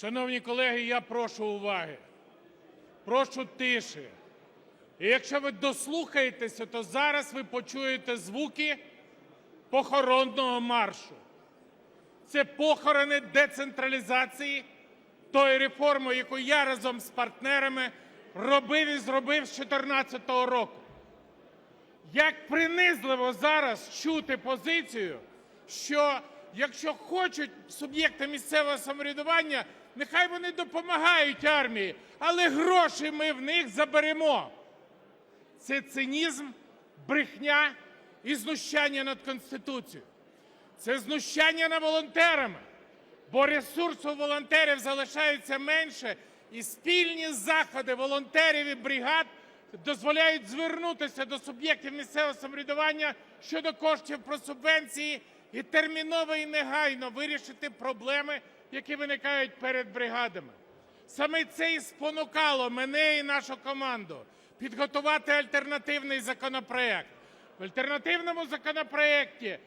Шановні колеги, я прошу уваги, прошу тиші. І якщо ви дослухаєтеся, то зараз ви почуєте звуки похоронного маршу. Це похорони децентралізації тої реформи, яку я разом з партнерами робив і зробив з 2014 року. Як принизливо зараз чути позицію, що якщо хочуть суб'єкти місцевого самоврядування, нехай вони допомагають армії, але гроші ми в них заберемо. Це цинізм, брехня і знущання над Конституцією. Це знущання над волонтерами, бо ресурсу волонтерів залишається менше, і спільні заходи волонтерів і бригад дозволяють звернутися до суб'єктів місцевого самоврядування щодо коштів про субвенції і терміново і негайно вирішити проблеми, які виникають перед бригадами. Саме це і спонукало мене і нашу команду підготувати альтернативний законопроект. В альтернативному законопроекті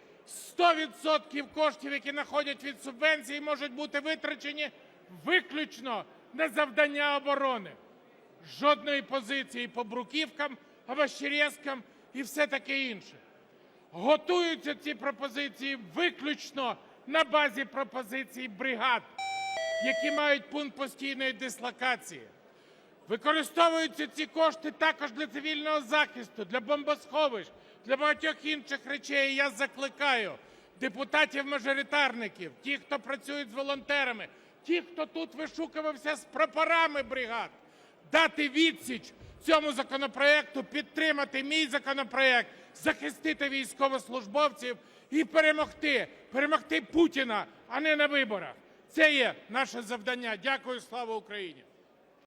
100% коштів, які надходять від субвенцій, можуть бути витрачені виключно на завдання оборони. Жодної позиції по бруківкам, овощерезкам і все таке інше. Готуються ці пропозиції виключно на базі пропозицій бригад, які мають пункт постійної дислокації. Використовуються ці кошти також для цивільного захисту, для бомбосховищ, для багатьох інших речей. Я закликаю депутатів-мажоритарників, тих, хто працюють з волонтерами, тих, хто тут вишукувався з прапорами бригад, дати відсіч цьому законопроекту, підтримати мій законопроект, захистити військовослужбовців і перемогти, перемогти Путіна, а не на виборах. Це є наше завдання. Дякую. Слава Україні!